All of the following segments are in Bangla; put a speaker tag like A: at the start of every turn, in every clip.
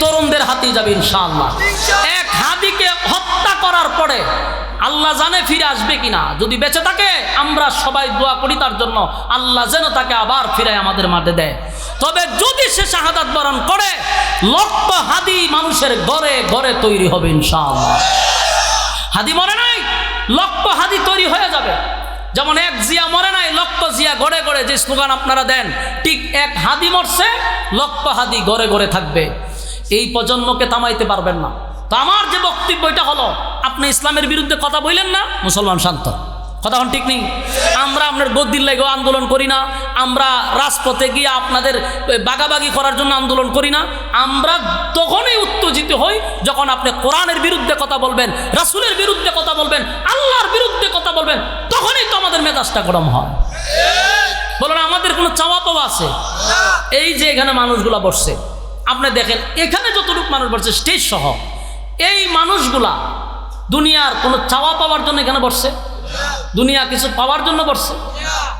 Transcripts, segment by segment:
A: তরুণদের হাতেই যাবে ইনশাআল্লাহ। এক হাদিকে হত্যা করার পরে আল্লাহ জানে ফিরে আসবে কিনা। যদি বেঁচে থাকে, আমরা সবাই দোয়া করি তার জন্য। আল্লাহ যেন তাকে আবার ফিরে আমাদের মাঠে দেয়। তবে যদি সে শাহাদাত বরণ করে, লক্ষ হাদি মানুষের ঘরে ঘরে তৈরি হবে ইনশাআল্লাহ। হাদি মরে নাই, লক্ষ হাদি তৈরি হয়ে যাবে। যেমন এক জিয়া মরে নাই, লক্ষ জিয়া গড়ে গড়ে যে স্লোগান আপনারা দেন, ঠিক এক হাদি মরছে, লক্ষ হাদি গড়ে গড়ে থাকবে। এই প্রজন্মকে থামাইতে পারবেন না। তো আমার যে বক্তব্যটা হলো, আপনি ইসলামের বিরুদ্ধে কথা বললেন না, মুসলমান শান্ত। কথা এখন ঠিক নেই? আমরা আপনার গদ্দির লেগেও আন্দোলন করি না, আমরা রাজপথে গিয়ে আপনাদের বাগাবাগি করার জন্য আন্দোলন করি না, আমরা তখনই উত্তেজিত হই যখন আপনি কোরআনের বিরুদ্ধে কথা বলবেন, রাসুলের বিরুদ্ধে কথা বলবেন, আল্লাহর বিরুদ্ধে কথা বলবেন, তখনই তো আমাদের মেজাজটা গরম হয়। বলেন, আমাদের কোনো চাওয়া পাওয়া আছে? এই যে এখানে মানুষগুলা বসছে আপনি দেখেন, এখানে যতটুক মানুষ বসছে স্টেজ সহ। এই মানুষগুলা দুনিয়ার কোনো চাওয়া পাওয়ার জন্য এখানে বসছে? দুনিয়া কিছু পাওয়ার জন্য বসছে?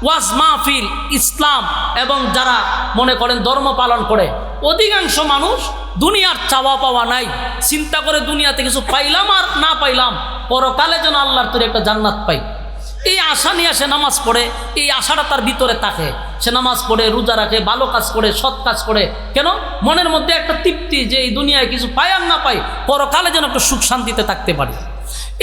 A: ওয়াজ মাহফিল, ইসলাম এবং যারা মনে করেন ধর্ম পালন করে, অধিকাংশ মানুষ দুনিয়ার চাওয়া পাওয়া নাই। চিন্তা করে দুনিয়াতে কিছু পাইলাম আর না পাইলাম, পরকালে যেন আল্লাহর তোর একটা জান্নাত পাই। এই আশা নিয়ে সে নামাজ পড়ে, এই আশাটা তার ভিতরে থাকে। সে নামাজ পড়ে, রোজা রাখে, ভালো কাজ করে, সৎ কাজ করে। কেন? মনের মধ্যে একটা তৃপ্তি যে এই দুনিয়ায় কিছু পাই আর না পাই, পরকালে যেন একটু সুখ শান্তিতে থাকতে পারে।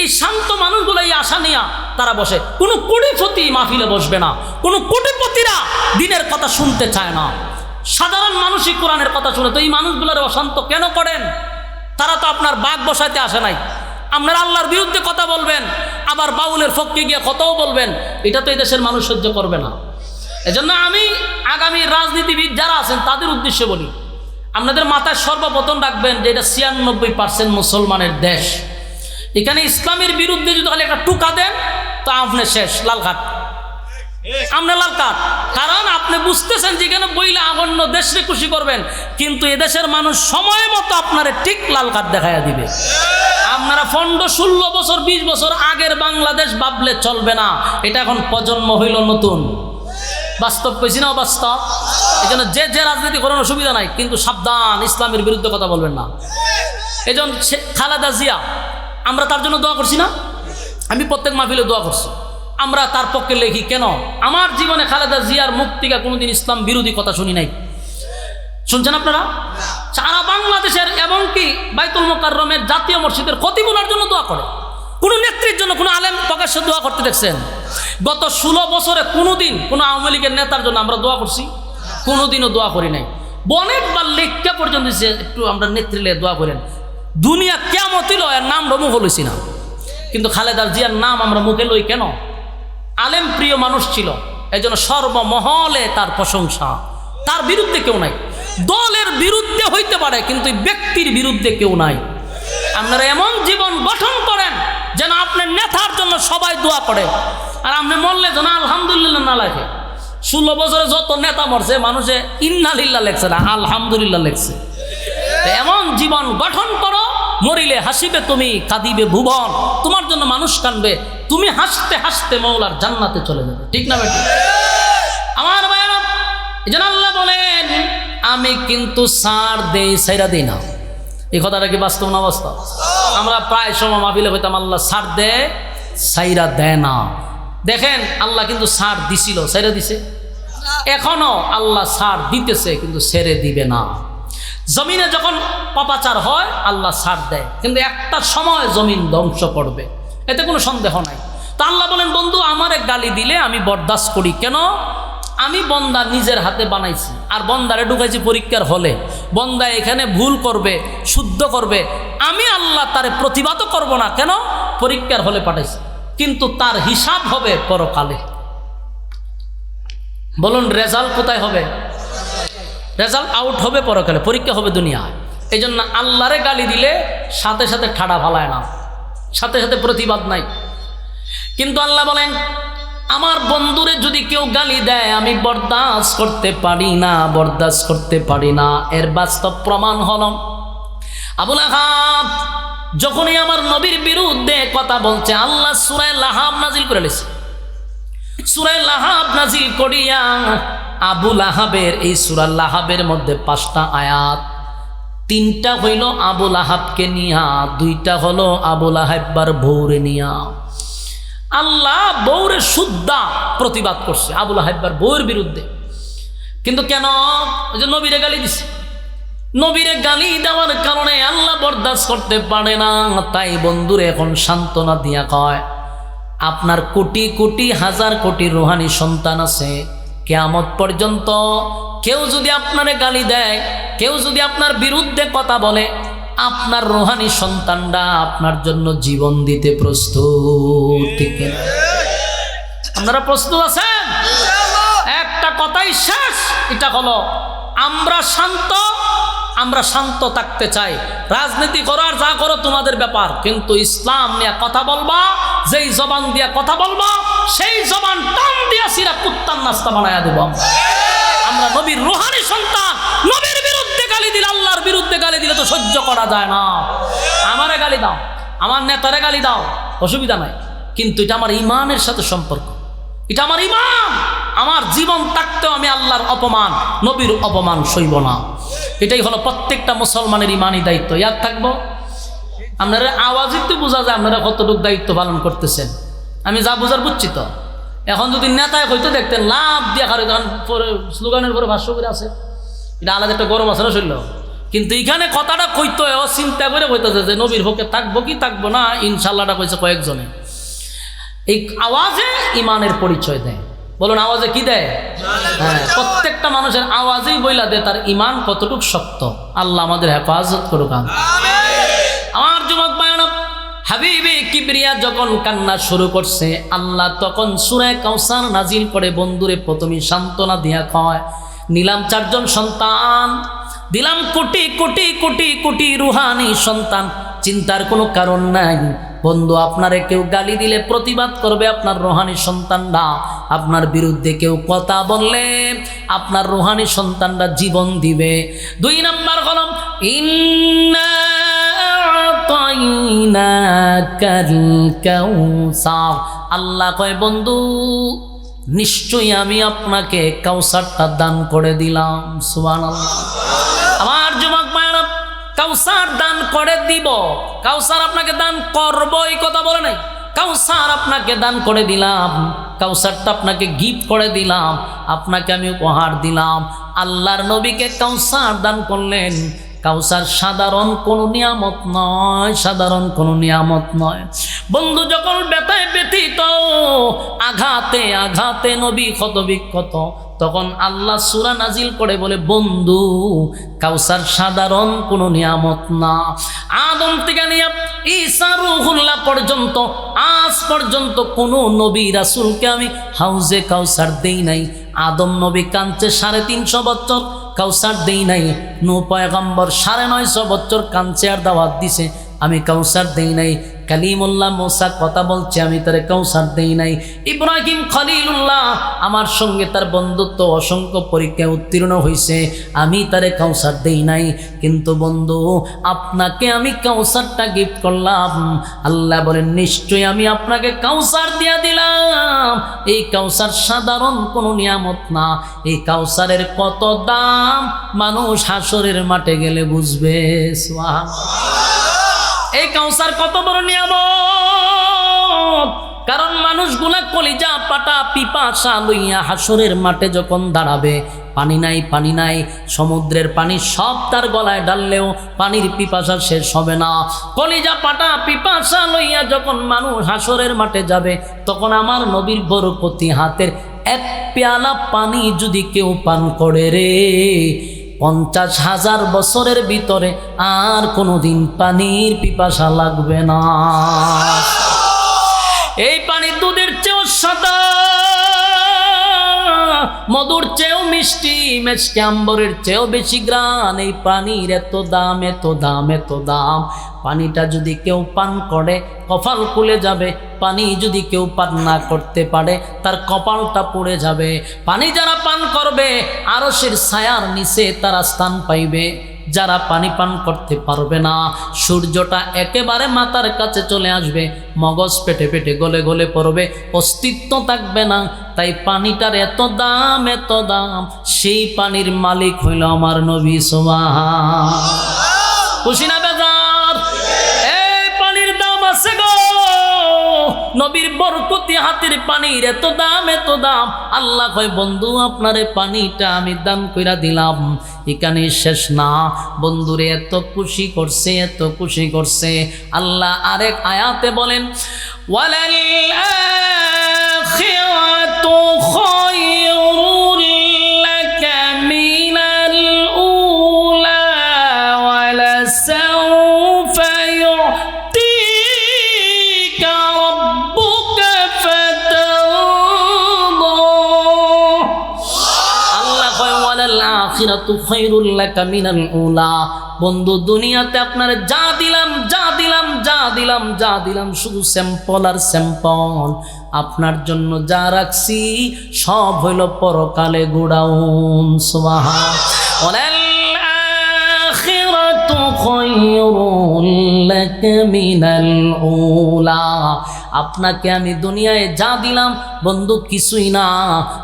A: এই শান্ত মানুষগুলো এই আশা নিয়ে তারা বসে। কোনো কোটিপতি মাহফিলে বসবে না। কোনো কোটিপতিরা দিনের কথা শুনতে চায় না। সাধারণ মানুষই কোরআনের কথা শুনে। তো এই মানুষগুলোর অশান্ত কেন করেন? তারা তো আপনার বাঘ বসাইতে আসে নাই। আপনার আল্লাহর বিরুদ্ধে কথা বলবেন, আবার বাউলের ফককে গিয়ে কথাও বলবেন। এটা তো এই দেশের মানুষ সহ্য করবে না। এজন্য আমি আগামী রাজনীতিবিদ যারা আছেন, তাদের উদ্দেশ্যে বলি, আপনাদের মাথায় সর্বপ্রথম রাখবেন যে এটা ছিয়ানব্বই পার্সেন্ট মুসলমানের দেশ। এখানে ইসলামের বিরুদ্ধে যদি খালি একটা টুকা দেন, তো আপনি শেষ লালঘাট আপনি লাল কাঠ কারণ আপনি বুঝতেছেন যেখানে বইলে আগন্য দেশকে খুশি করবেন, কিন্তু এদেশের মানুষ সময় মতো আপনারে ঠিক লাল দেখাইয়া দিবে। আপনারা পনেরো ষোলো বছর, বিশ বছর আগের বাংলাদেশ ভাবলে চলবে না। এটা এখন প্রজন্ম হইল নতুন। বাস্তব পেয়েছি না বাস্তব এই জন্য যে যে রাজনীতি করার অসুবিধা নাই, কিন্তু সাবধান, ইসলামের বিরুদ্ধে কথা বলবেন না। এই জন্য খালেদা জিয়া, আমরা তার জন্য দোয়া করছি না? আমি প্রত্যেক মাহফিলে দোয়া করছি। আমরা তার পক্ষে লেখি কেন? আমার জীবনে খালেদা জিয়ার মুখ থেকে কোনোদিন ইসলাম বিরোধী কথা শুনি নাই। শুনছেন আপনারা? সারা বাংলাদেশের এবং কি বাইতুল মোকাররমের জাতীয় মসজিদের ক্ষতি বলার জন্য দোয়া করে। কোনো নেত্রীর জন্য কোনো আলেম প্রকাশ্যে দোয়া করতে দেখছেন? গত ষোলো বছরে কোনোদিন কোনো আওয়ামী লীগের নেতার জন্য আমরা দোয়া করছি? কোনোদিনও দোয়া করি নাই। অনেকবার লেখা পর্যন্ত দিছে, একটু আমরা নেত্রী লে দোয়া করেন। দুনিয়া কেমন ল এর নাম মুখ লইছি না। কিন্তু খালেদা জিয়ার নাম আমরা মুখে লই কেন? আলেম প্রিয় মানুষ ছিল এই জন্য সর্বমহলে তার প্রশংসা। তার বিরুদ্ধে কেউ নাই। দলের বিরুদ্ধে হইতে পারে কিন্তু ব্যক্তির বিরুদ্ধে কেউ নাই। আপনারা এমন জীবন গঠন করেন যেন আপনার নেতার জন্য সবাই দোয়া করে। আর আপনি মরলে যেন আলহামদুলিল্লাহ না লাগে ষোলো বছরে যত নেতা মরছে, মানুষে ইন্নালিল্লাহ লেখছে না, আলহামদুলিল্লাহ লেখছে। এমন জীবন গঠন করো, মরিলে হাসিবে তুমি, কাঁদিবে ভুবন। তোমার জন্য মানুষ কানবে তুমি হাসতে হাসতে মৌলার জান্নাতে চলে যাবে। ঠিক না বেটি আমার ভাইয়েরা বলেন, আমি কিন্তু সার দেই, সাইরা দিই না। এই কথাটা কি বাস্তব না বাস্তব? আমরা প্রায় সময় মাহফিলে হইতাম, আল্লাহ সার দেয় সাইরা দেয় না। দেখেন, আল্লাহ কিন্তু সার দিছিল, সাইরা দিছে? এখনও আল্লাহ সার দিতেছে, কিন্তু সেরে দিবে না। জমিনে যখন পাপাচার হয়, আল্লাহ সার দেয়। কিন্তু একটা সময় জমিন ধ্বংস করবে। এতে কোনো সন্দেহ নাই। তা আল্লাহ বলেন, বন্ধু, আমার এক গালি দিলে আমি বরদাস্ত করি। কেন? আমি বন্দা নিজের হাতে বানাইছি, আর বন্দারে ঢুকাইছি পরীক্ষার হলে। বন্দা এখানে ভুল করবে, শুদ্ধ করবে, আমি আল্লাহ তারে প্রতিবাদও করব না, কেন? পরীক্ষার হলে পাঠাইছি। কিন্তু তার হিসাব হবে পরকালে। বলুন, রেজাল্ট কোথায় হবে? রেজাল্ট আউট হবে পরকালে, পরীক্ষা হবে দুনিয়া এই জন্য আল্লাহরে গালি দিলে সাথে সাথে ঠাডা ভালায় না। সাথে সাথে প্রতিবাদ নাই। কিন্তু আল্লাহ বলেন আমার বন্ধুরে যদি কেউ গালি দেয়, আমি বরদাস্ত করতে পারি না, বরদাস্ত করতে পারি না। এর বাস্তব প্রমাণ হল, আবুল আহাব যখনই আমার নবীর বিরুদ্ধে কথা বলছে, আল্লাহ সুরায় লাহাব নাজিল করে লেছে সুরায় লাহাব নাজিল করিয়া আবু লাহাবের এই সুরা লাহাবের মধ্যে পাঁচটা আয়াত। তিনটা হইল আবুল আহাবকে নিয়া, দুইটা হলো আবুল আহাব্বার ভৌরে নিয়া। আল্লাহ বৌরে শুদ্ধা প্রতিবাদ করছে। আবুল আহাব্বার বউয়ের বিরুদ্ধে। কিন্তু কেন? ওই যে নবীরে গালি দিছে। নবীরে গালি দেওয়ার কারণে আল্লাহ বরদাস্ত করতে পারে না। তাই বন্ধুরে এখন সান্ত্বনা দিয়া কয়, আপনার কোটি কোটি, হাজার কোটি রোহানি সন্তান আছে। কেয়ামত পর্যন্ত কেউ যদি আপনারে গালি দেয়, কেউ যদি আপনার বিরুদ্ধে কথা বলে আপনার রোহানি সন্তানরা আপনার জন্য জীবন দিতে প্রস্তুত আপনারা প্রস্তুত আছেন? একটা কথাই শেষ, এটা হলো, আমরা শান্ত আমরা শান্ত থাকতে চাই। রাজনীতি করার, যা করো তোমাদের ব্যাপার। কিন্তু ইসলাম নিয়ে কথা বলবা, যেই জবান দিয়ে কথা বলবা, সেই জবান টান দিয়া সিরা কুত্তার নাস্তা বানায়া দেবো আমরা। নবীর রোহানি সন্তান, নবীর বিরুদ্ধে গালি দিলে আল্লাহর বিরুদ্ধে গালি দিলে তো সহ্য করা যায় না। আমারে গালি দাও, আমার নেতারে গালি দাও, অসুবিধা নাই। কিন্তু এটা আমার ইমানের সাথে সম্পর্ক। এটা আমার ইমান। আমার জীবন থাকতেও আমি আল্লাহর অপমান, নবীর অপমান সইব না। এটাই হলো প্রত্যেকটা মুসলমানের ইমানই দায়িত্ব। ইয়াদ থাকব? আপনারা আওয়াজই তো বোঝা যায় আপনারা কতটুকু দায়িত্ব পালন করতেছেন। আমি যা বোঝার বুঝছি তো। এখন যদি নেতায় হয়তো দেখতেন লাভ দিয়ে পরে স্লোগানের পরে ভাষ্য করে আছে। এটা আলাদা একটা গরম আছে না শরীর কিন্তু এখানে কথাটা কইতো ও চিন্তা করে কইতেছে যে, নবীর হকে থাকব কি থাকব না ইনশাল্লাহটা কইছে কয়েকজনে। এই আওয়াজে ইমানের পরিচয় দেয়। বলুন, আওয়াজে কি দেয়? হ্যাঁ প্রত্যেকটা মানুষের আওয়াজেই বইলা দেয় তার ইমান কতটুক শক্ত। আল্লাহ আমাদের হেফাজত করুক। আমার যুবক বায়নব হাবিবি কিবরিয়া যখন কান্না শুরু করছে, আল্লাহ তখন সুরায় কাউসার নাজিল করে বন্ধুরে প্রথমে সান্ত্বনা দিয়া কয়, নিলাম চারজন সন্তান দিলাম কোটি কোটি কোটি কোটি রুহানি সন্তান, চিন্তার কোনো কারণ নাই। বন্ধু, আপনারে কেউ গালি দিলে প্রতিবাদ করবে আপনার রোহানি সন্তানরা। আপনার বিরুদ্ধে কেউ কথা বললে আপনার রোহানি সন্তানরা জীবন দিবে। দুই নাম্বার কলম, ইন্না আল্লাহ কয়, বন্ধু নিশ্চয়ই আমি আপনাকে কাউসারটা দান করে দিলাম, সুবহানাল্লাহ। আমার যুবক মায়েরা, কাউসার দান করে দিব। কাউসার আপনাকে দান করব এই কথা বলে নাই। কাউসার আপনাকে দান করে দিলাম, কাউসারটা আপনাকে গিফট করে দিলাম, আপনাকে আমি উপহার দিলাম। আল্লাহর নবীকে কাউসার দান করলেন কাউসার সাধারণ কোনো নিয়ামত নয়, সাধারণ কোনো নিয়ামত নয়। বন্ধু, যখন ব্যথায় ব্যথিত, আঘাতে আঘাতে নবী ক্ষত বিক্ষত তখন আল্লাহ সুরা নাজিল করে বলে, বন্ধু, কাউসার সাধারণ কোনো নিয়ামত না। আদম থেকে নিয়ে রুহুল্লাহ পর্যন্ত, আজ পর্যন্ত কোনো নবী রাসুলকে আমি হাউজে কাউসার দেই নাই। আদম নবী কাঁদছে সাড়ে তিনশো বছর, কাউসার দেই নাই। নো পয়গম্বর সাড়ে নয়শো বছর কাঁদছে আর দাওয়াত দিছে। আমি কাউসার দেই নাই, কালিমুল্লাহ মোসা কথা বলছে, আমি তারে কাউসার দেই নাই। ইব্রাহিম খলিলুল্লাহ, আমার সঙ্গে তার বন্ধুত্ব অসংখ্য পরীক্ষায় উত্তীর্ণ হয়েছে আমি তারে কাউসার দেই নাই। কিন্তু বন্ধু, আপনাকে আমি কাউসারটা গিফট করলাম। আল্লাহ বলেন, নিশ্চয়ই আমি আপনাকে কাউসার দিয়া দিলাম। এই কাউসার সাধারণ কোনো নিয়ামত না। এই কাউসারের কত দাম? মানুষ হাসরের মাঠে গেলে বুঝবে সোহান এই কাউসার কত বড় নিয়ামত? কারণ মানুষগুলা কলিজা, পাটা পিপাসা লইয়া হাসরের মাঠে যখন দাঁড়াবে, পানি নাই পানি নাই, সমুদ্রের পানি সব তার গলায় ডাললেও পানির পিপাসা শেষ হবে না। কলিজা, পাটা পিপাসা লইয়া যখন মানুষ হাসরের মাঠে যাবে, তখন আমার নবীর বরকতি হাতের এক পেয়ালা পানি যদি কেউ পান করে রে পঞ্চাশ হাজার বছরের ভিতরে আর কোনো দিন পানির পিপাসা লাগবে না। এই পানি দুধের মধুর চেয়েও মিষ্টি, মেচকে আম্বরের চেয়েও বেশি গ্রান। এই পানির এত দাম এত দাম এত দাম। পানিটা যদি কেউ পান করে, কপাল খুলে যাবে। পানি যদি কেউ পান না করতে পারে, তার কপালটা পড়ে যাবে। পানি যারা পান করবে, আরশের ছায়ার নিচে তারা স্থান পাইবে। যারা পানি পান করতে পারবে না, সূর্যটা একেবারে মাথার কাছে চলে আসবে, মগজ পেটে পেটে গলে গলে পড়বে, অস্তিত্ব থাকবে না, তাই পানিটার এত দাম এত দাম, সেই পানির মালিক হইল আমার নবী সোমা খুশি না নবীর বরকতি হাতের পানির এত দাম এত দাম। আল্লাহ কয়, বন্ধু, আপনারে পানিটা আমি দান কইরা দিলাম। এখানে শেষ না। বন্ধুরে, এত খুশি করছে, এত খুশি করছে। আল্লাহ আরেক আয়াতে বলেন, ওয়ালাল আখিরাতু আখিরাতু খায়রুল লাকা মিনাল বন্ধু, দুনিয়াতে আপনার যা দিলাম যা দিলাম যা দিলাম যা দিলাম, শুধু স্যাম্পল আর স্যাম্পল। আপনার জন্য যা রাখছি, সব হইল পরকালে গোডাউন সুবাহা খায়রুল লাকা মিনাল উলা। আপনাকে আমি দুনিয়ায় যা দিলাম, বন্ধু, কিছুই না।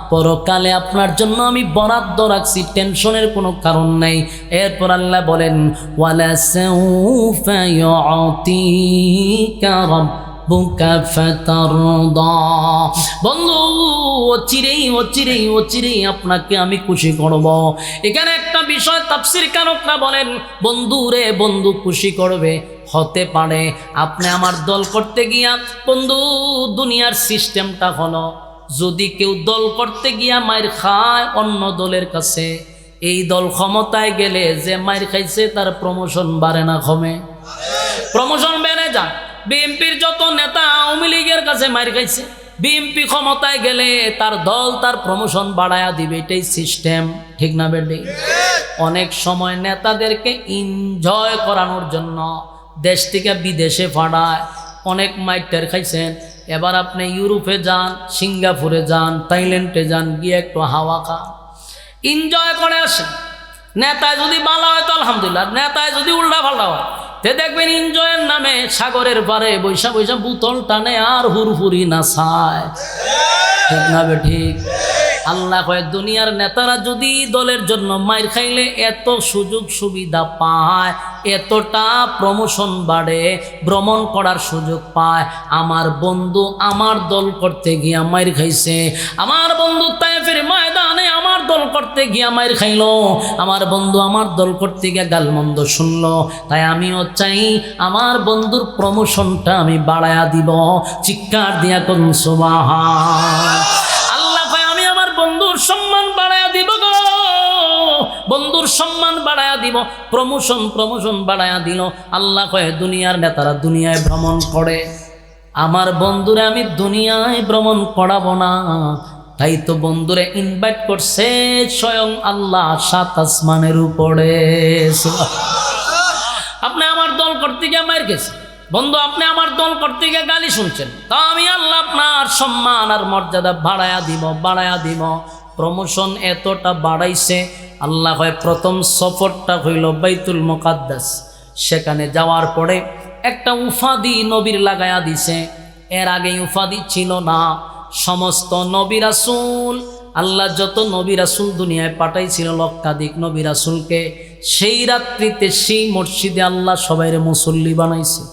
A: পরকালে আপনার জন্য আমি বরাদ্দ রাখছি, টেনশনের কোনো কারণ নেই। এরপর আল্লাহ বলেন, ওয়ালা সাউফা ইউতিকা রাব্বুকা ফাতারদা। বন্ধু অচিরেই অচিরেই আপনাকে আমি খুশি করব। এখানে একটা বিষয় তাফসির কারকরা বলেন, বন্ধু রে, বন্ধু খুশি করবে। হতে পারে। আপনি আমার দল করতে গিয়া, বন্ধু, দুনিয়ার সিস্টেমটা হলো, যদি কেউ দল করতে গিয়া মায়ের খায় অন্য দলের কাছে, এই দল ক্ষমতায় গেলে যে মায়ের খাইছে তার প্রমোশন বাড়ে না কমে। প্রমোশন বেড়ে যায় বিএনপির যত নেতা আওয়ামী লীগের কাছে মার খাইছে, বিএনপি ক্ষমতায় গেলে তার দল তার প্রমোশন বাড়ায়া দিবে, এটাই সিস্টেম। ঠিক না বেডি অনেক সময় নেতাদেরকে এনজয় করানোর জন্য দেশ থেকে বিদেশে ফাড়ায় অনেক মাইটার খাইছেন। এবার আপনি ইউরোপে যান, সিঙ্গাপুরে যান, থাইল্যান্ডে যান, গিয়ে একটু হাওয়া খান। এনজয় করে আসেন। নেতায় যদি বালা হয় তো আলহামদুলিল্লাহ নেতায় যদি উল্টা পাল্টা হয়, তে দেখবেন এনজয়ের নামে সাগরের পারে বৈশা বৈশা বুতল টানে আর হুরহুরি না ছায় ঠিক না বে ঠিক? আল্লাহ কয়, দুনিয়ার নেতারা যদি দলের জন্য মাইর খাইলে এত সুযোগ সুবিধা পায়, এতটা প্রমোশন বাড়ে, ভ্রমণ করার সুযোগ পায়। আমার বন্ধু আমার দল করতে গিয়া মাইর খাইছে, আমার বন্ধু তাই তাইফের ময়দানে আমার দল করতে গিয়া মাইর খাইলো, আমার বন্ধু আমার দল করতে গিয়া গালমন্দ শুনলো। তাই আমিও চাই আমার বন্ধুর প্রমোশনটা আমি বাড়ায়া দিব। চিৎকার দিয়া কোন সুবাহা বন্ধুর সম্মান বাড়ায়া দিব প্রমোশন প্রমোশন বাড়ায়া দিল। আল্লাহ কয়ে, দুনিয়ার নেতারা দুনিয়ায় ভ্রমণ করে, আমার বন্ধুরে আমি দুনিয়ায় ভ্রমণ করাবো না। তাই তো বন্ধুরে ইনভাইট করছে স্বয়ং আল্লাহ সাত আসমানের উপরে। আপনি আমার দল করতে গিয়ে মার গেছে। বন্ধু, আপনি আমার দল করতে গিয়ে গালি শুনছেন। তা আমি আল্লাহ আপনার সম্মান আর মর্যাদা বাড়ায়া দিব বাড়ায়া দিব। প্রমোশন এতটা বাড়াইছে, আল্লাহ হয় প্রথম সফরটা হইল বাইতুল মোকাদ্দাস। সেখানে যাওয়ার পরে একটা উফাদি নবীর লাগায়া দিছে। এর আগে উফাদি ছিল না, সমস্ত নবী রাসূল, আল্লাহ যত নবী রাসূল দুনিয়ায় পাঠাইছিল লক্ষাধিক নবী রাসূলকে, সেই রাত্রিতে সেই মসজিদে আল্লাহ সবাইরে মুসল্লি বানাইছে।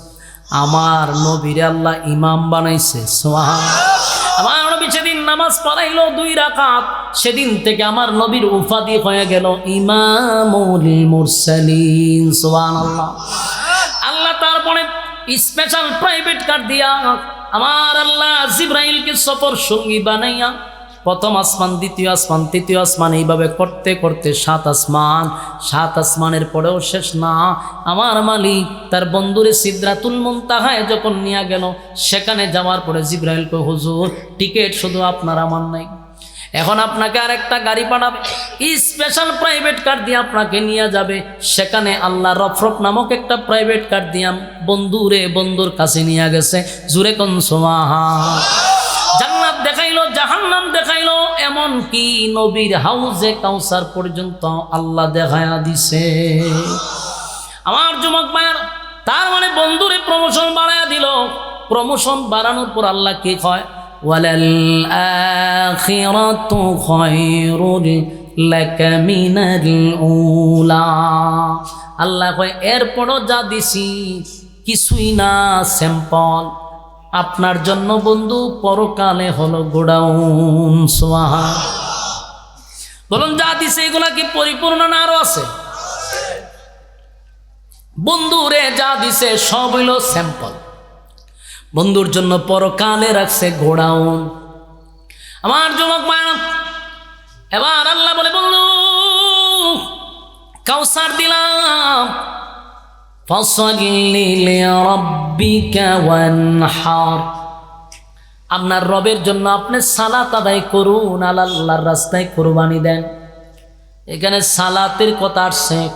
A: আমার নবীরে আল্লাহ ইমাম বানাইছে সোহা নামাজ পড়াইলো দুই রাকাত, সেদিন থেকে আমার নবীর উপাধি হয়ে গেল, ইমামুল মুরসালিন, সুবহানাল্লাহ। আল্লাহ তারপরে স্পেশাল প্রাইভেট কার দিয়া আমার আল্লাহ জিব্রাইলকে সফর সঙ্গী বানাইয়া প্রথম আসমান, দ্বিতীয় আসমান, তৃতীয় আসমান, এইভাবে করতে করতে সাত আসমান। সাত আসমানের পরেও শেষ না। আমার মালিক তার বন্ধুরে সিদ্রাতুল মুনতাহায় যখন নিয়ে গেল, সেখানে যাওয়ার পরে জিব্রাইলকে হুজুর, টিকিট শুধু আপনার, আমার নাই। এখন আপনাকে আর একটা গাড়ি পাঠাবে। স্পেশাল প্রাইভেট কার দিয়ে আপনাকে নিয়ে যাবে? সেখানে আল্লাহ রফরফ নামক একটা প্রাইভেট কার দিয়া বন্ধুরে বন্ধুর কাছে নিয়ে গেছে। জুরে কন সোমাহা জান্নাত দেখাইলো জাহান্নাম দেখাইল এমন কি নবীর হাউজে কাউসার পর্যন্ত আল্লাহ দেখায়া দিছে। আমার যুবক মায়ের তার মানে বন্ধুরে প্রমোশন বাড়ায়া দিল। প্রমোশন বাড়ানোর পর আল্লাহ কি কয়? আল্লাহ কয়, এরপরও যা দিছি, কিছুই না, স্যাম্পল। আপনার জন্য বন্ধু, পরকালে হলো গোডাউন সোহা বলুন, যা দিছে, এগুলা কি পরিপূর্ণ না আরও আছে? বন্ধুরে যা দিছে, সব হইল স্যাম্পল। বন্ধুর জন্য পরকালে রাখছে গোডাউন। আমার যুবক মায়া এবার আল্লাহ বলে, বন্ধু, কাউসার দিলাম। আপনার রবের জন্য আপনি সালাত আদায় করুন আল আল্লাহর রাস্তায় কোরবানি দেন। এখানে সালাতের কথা আসছে।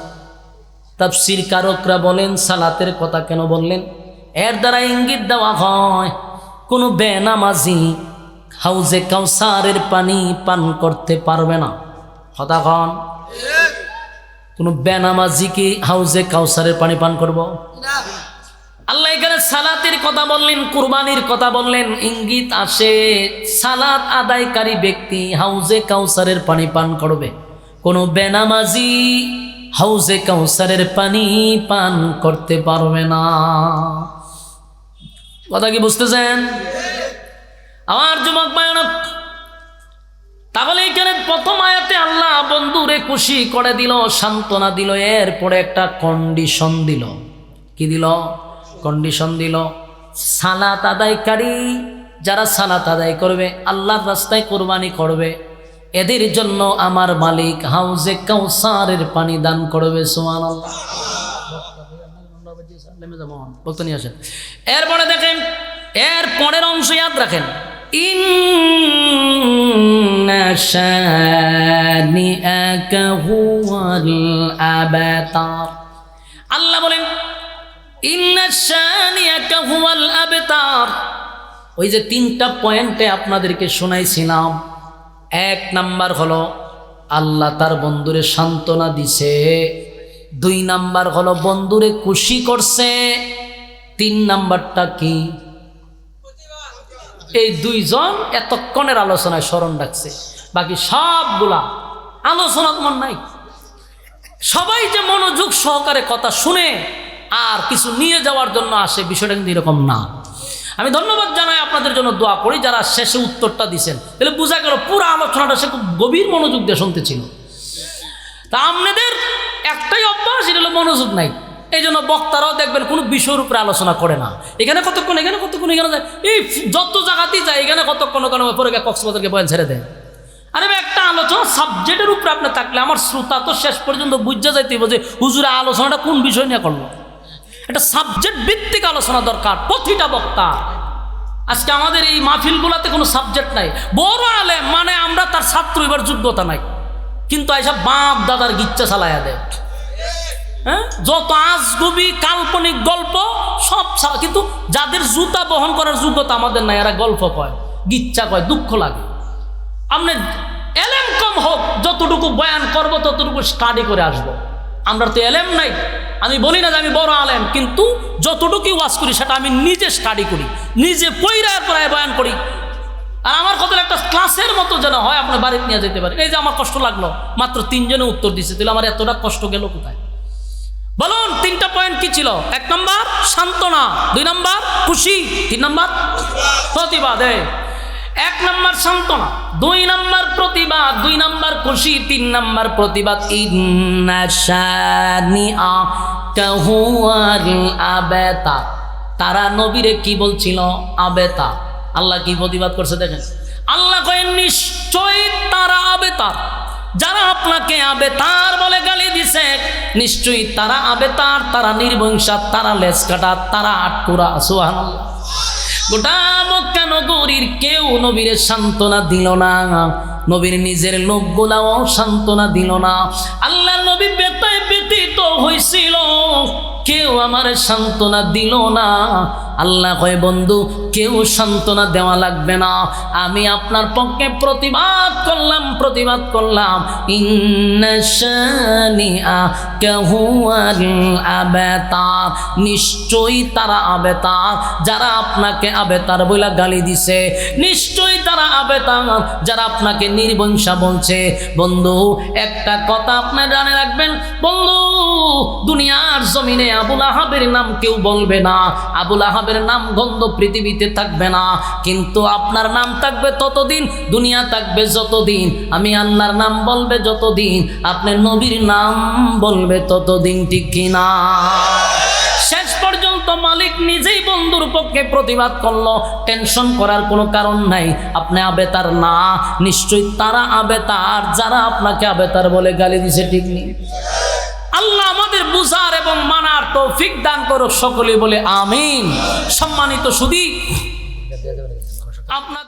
A: তাফসির কারকরা বলেন, সালাতের কথা কেন বললেন? এর দ্বারা ইঙ্গিত দেওয়া হয়, কোনো বেনামাজি হাউজে কাউসারের পানি পান করতে পারবে না। হতাখন কোনো। বেনামাজি কি হাউজে কাউসারের পানি পান করব? আল্লাহ এখানে সালাতের কথা বললেন, কুরবানির কথা বললেন। ইঙ্গিত আসে, সালাত আদায়কারী ব্যক্তি হাউজে কাউসারের পানি পান করবে। কোনো বেনামাজি হাউজে কাউসারের পানি পান করতে পারবে না। কথা কি বুঝতেছেন? আমার যুবক বায়নক তাহলে প্রথম আয়াতে আল্লাহ বন্ধুরে খুশি করে দিল, সান্ত্বনা দিল, এরপরে একটা কন্ডিশন দিল। কি দিল? কন্ডিশন দিল, সালাত আদায়কারী যারা সালাত আদায় করবে, আল্লাহর রাস্তায় কোরবানি করবে, এদের জন্য আমার মালিক হাউজে কাউসারের পানি দান করবে সোমান এরপরে দেখেন, এর পরের অংশ, ইয়াদ রাখেন। শানিআকা হুয়াল আবাতার আল্লাহ বলেন ইন্না শানিআকা হুয়াল আবতার ওই যে তিনটা পয়েন্টে আপনাদেরকে শোনাইছিলাম। এক নাম্বার হলো, আল্লাহ তার বন্ধুরে সান্ত্বনা দিছে। দুই নাম্বার হলো, বন্ধুরে খুশি করছে। তিন নাম্বারটা কি? এই দুইজন এতক্ষণের আলোচনায় স্মরণ রাখছে। বাকি সবগুলা আলোচনার মন নাই। সবাই যে মনোযোগ সহকারে কথা শুনে আর কিছু নিয়ে যাওয়ার জন্য আসে, বিষয়টা কিন্তু এরকম না। আমি ধন্যবাদ জানাই আপনাদের জন্য দোয়া করি, যারা শেষে উত্তরটা দিছেন তাহলে বোঝা গেল পুরো আলোচনাটা সে খুব গভীর মনোযোগ দিয়ে শুনতেছিল তা আপনাদের একটাই অভ্যাস, এটা হলো মনোযোগ নাই। এই জন্য বক্তারাও দেখবেন কোনো বিষয়ের উপরে আলোচনা করে না। এখানে কতক্ষণ এখানে কতক্ষণ, এখানে যায়। এই যত জায়গাতেই যায়, এখানে কতক্ষণ, ওখানে পরে কক্সবাজারকে বয়ান ছেড়ে দেয়। আরে একটা আলোচনা, সাবজেক্টের উপরে আপনি থাকলে আমার শ্রোতা তো শেষ পর্যন্ত বুঝতে যাইতে যে হুজুরে আলোচনাটা কোন বিষয় নিয়ে করল? একটা সাবজেক্ট ভিত্তিক আলোচনা দরকার, প্রতিটা বক্তা। আজকে আমাদের এই মাহফিলগুলোতে কোনো সাবজেক্ট নাই। বড় আলে মানে আমরা তার ছাত্র এবার যোগ্যতা নাই। কিন্তু এসব বাপ দাদার গিচ্ছা চালাইয়া দেয়। হ্যাঁ? যত আজগুবি কাল্পনিক গল্প, সব ছাড়া কিন্তু যাদের জুতা বহন করার যোগ্যতা আমাদের নাই, এরা গল্প কয়, গিচ্ছা কয়, দুঃখ লাগে। আপনি এলেম কম হোক, যতটুকু বয়ান করব, ততটুকু স্টাডি করে আসব। আমরা তো এলেম নাই, আমি বলি না যে আমি বড় আলেম, কিন্তু যতটুকু ওয়াজ করি, সেটা আমি নিজে স্টাডি করি, নিজে পরায় বয়ান করি। আর আমার কত একটা ক্লাসের মতো যেন হয়, আপনার বাড়িতে নিয়ে যেতে পারে। এই যে আমার কষ্ট লাগল, মাত্র তিনজনে উত্তর দিচ্ছে তাহলে আমার এতটা কষ্ট গেল কোথায়? বলুন, তিনটা পয়েন্ট কি ছিল? এক নম্বর, সান্ত্বনা। দুই নম্বর, খুশি। তিন নম্বর, প্রতিবাদ। এক নম্বর, সান্ত্বনা। দুই নম্বর, প্রতিবাদ। দুই নম্বর, খুশি। তিন নম্বর, প্রতিবাদ। আবাতা। তারা নবীরে কি বলছিল? আবেতা। আল্লাহ কি প্রতিবাদ করছে দেখেন? আল্লাহ কয়েন নিশ্চয়ই তারা আবেতার। যারা আপনাকে আবেতার বলে গালি দিছে, নিশ্চয়ই তারা আবেতার, তারা নির্বংশা, তারা লেজ কাটা তারা আটকুরা সুহান গোটা মক্কা নগরীর কেউ নবীর সান্ত্বনা দিল না, নবীর নিজের লোকগুলাও সান্ত্বনা দিল না। আল্লাহ নবী বেতায় ব্যতীত হয়েছিল কেউ আমার সান্ত্বনা দিল না। আল্লাহ কয়, বন্ধু, কেউ সান্ত্বনা দেওয়া লাগবে না। আমি আপনার পক্ষে প্রতিবাদ করলাম প্রতিবাদ করলাম। আবেতার। নিশ্চয়ই তারা আবেতার। যারা আপনাকে আবেতার বইলা গালি দিছে, নিশ্চয়ই তারা আবেতার। যারা আপনাকে নির্বংশা বলছে, বন্ধু, একটা কথা আপনার জানে রাখবেন। বন্ধু, দুনিয়ার জমিনে আবুল আহাবের নাম কেউ বলবে না। আবুল আহাবের নাম গন্ধ পৃথিবীতে থাকবে না। কিন্তু আপনার নাম থাকবে ততদিন, দুনিয়া থাকবে যতদিন। আমি আল্লাহর নাম বলবে যতদিন আপনার নবীর নাম বলবে ততদিন, ঠিক কিনা? শেষ পর্যন্ত মালিক নিজেই বন্ধুর পক্ষে প্রতিবাদ করল। টেনশন করার কোনো কারণ নাই। আপনি আবেতার না। নিশ্চয়ই তারা আবেতার, যারা আপনাকে আবেতার বলে গালি দিছে, ঠিক নেই। আল্লাহ আমাদের বুঝার এবং মানার তৌফিক দান করো সকলে বলে আমিন। সম্মানিত সুদী আপনার